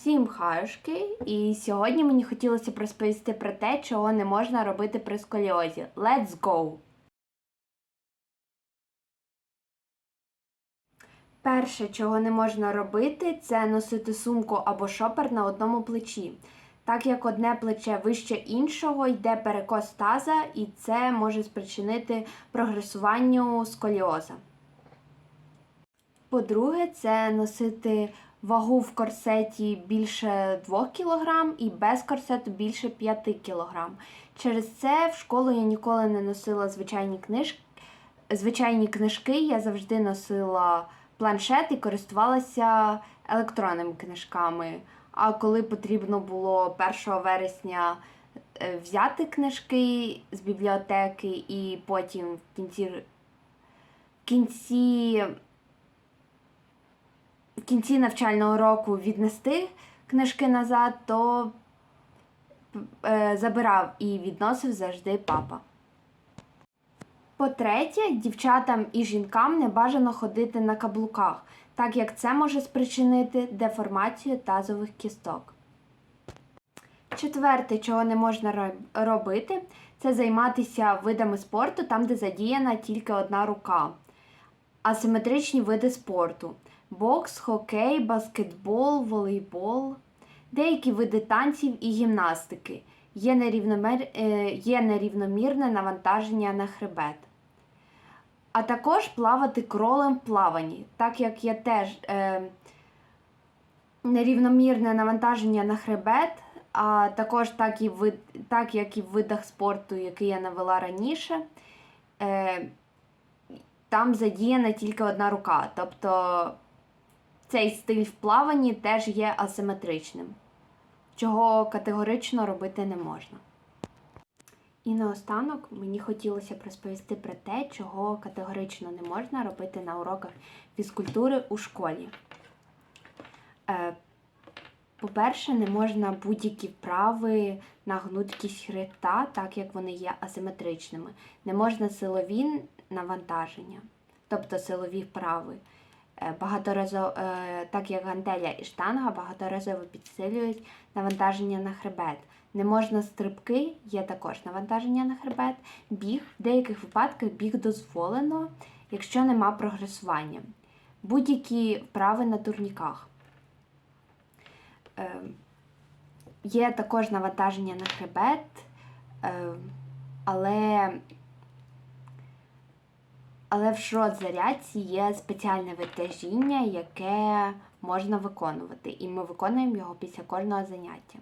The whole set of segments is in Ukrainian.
Всім хаюшки, і сьогодні мені хотілося б розповісти про те, чого не можна робити при сколіозі. Let's go! Перше, чого не можна робити, це носити сумку або шопер на одному плечі. Так як одне плече вище іншого, йде перекос таза, і це може спричинити прогресуванню сколіоза. По-друге, це носити вагу в корсеті більше 2 кг і без корсету більше 5 кг. Через це в школу я ніколи не носила звичайні книжки. Звичайні книжки, я завжди носила планшет і користувалася електронними книжками. А коли потрібно було 1 вересня е, взяти книжки з бібліотеки і потім в кінці, в кінці кінці навчального року віднести книжки назад, то е, забирав і відносив завжди папа. По-третє, дівчатам і жінкам не бажано ходити на каблуках, так як це може спричинити деформацію тазових кісток. Четверте, чого не можна робити, це займатися видами спорту там, де задіяна тільки одна рука. Асиметричні види спорту: бокс, хокей, баскетбол, волейбол, деякі види танців і гімнастики. Є, нерівномер... е, є нерівномірне навантаження на хребет. А також плавати кролем в плаванні, так як є теж е, нерівномірне навантаження на хребет, а також так, і вид... так як і в видах спорту, який я навела раніше. Е, там задіяна тільки одна рука. Тобто цей стиль в плаванні теж є асиметричним, чого категорично робити не можна. І наостанок мені хотілося б розповісти про те, чого категорично не можна робити на уроках фізкультури у школі. Е, По-перше, не можна будь-які вправи на гнуткість хребта, так як вони є асиметричними. Не можна силові навантаження, тобто силові вправи. Е, Багаторазово, е, так як гантеля і штанга багаторазово підсилюють навантаження на хребет. Не можна стрибки, є також навантаження на хребет. Біг в деяких випадках біг дозволено, якщо нема прогресування. Будь-які вправи на турніках. Е, Є також навантаження на хребет, але, але в шрот-зарядці є спеціальне витяжіння, яке можна виконувати, і ми виконуємо його після кожного заняття.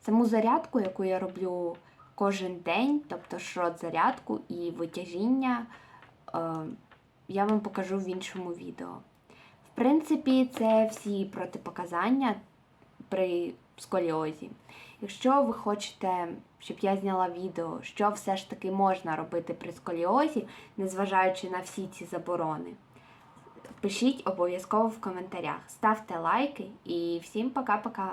Саму зарядку, яку я роблю кожен день, тобто шрот-зарядку і витяжіння, е, я вам покажу в іншому відео. В принципі, це всі протипоказання при сколіозі. Якщо ви хочете, щоб я зняла відео, що все ж таки можна робити при сколіозі, незважаючи на всі ці заборони, пишіть обов'язково в коментарях, ставте лайки і всім пока-пока!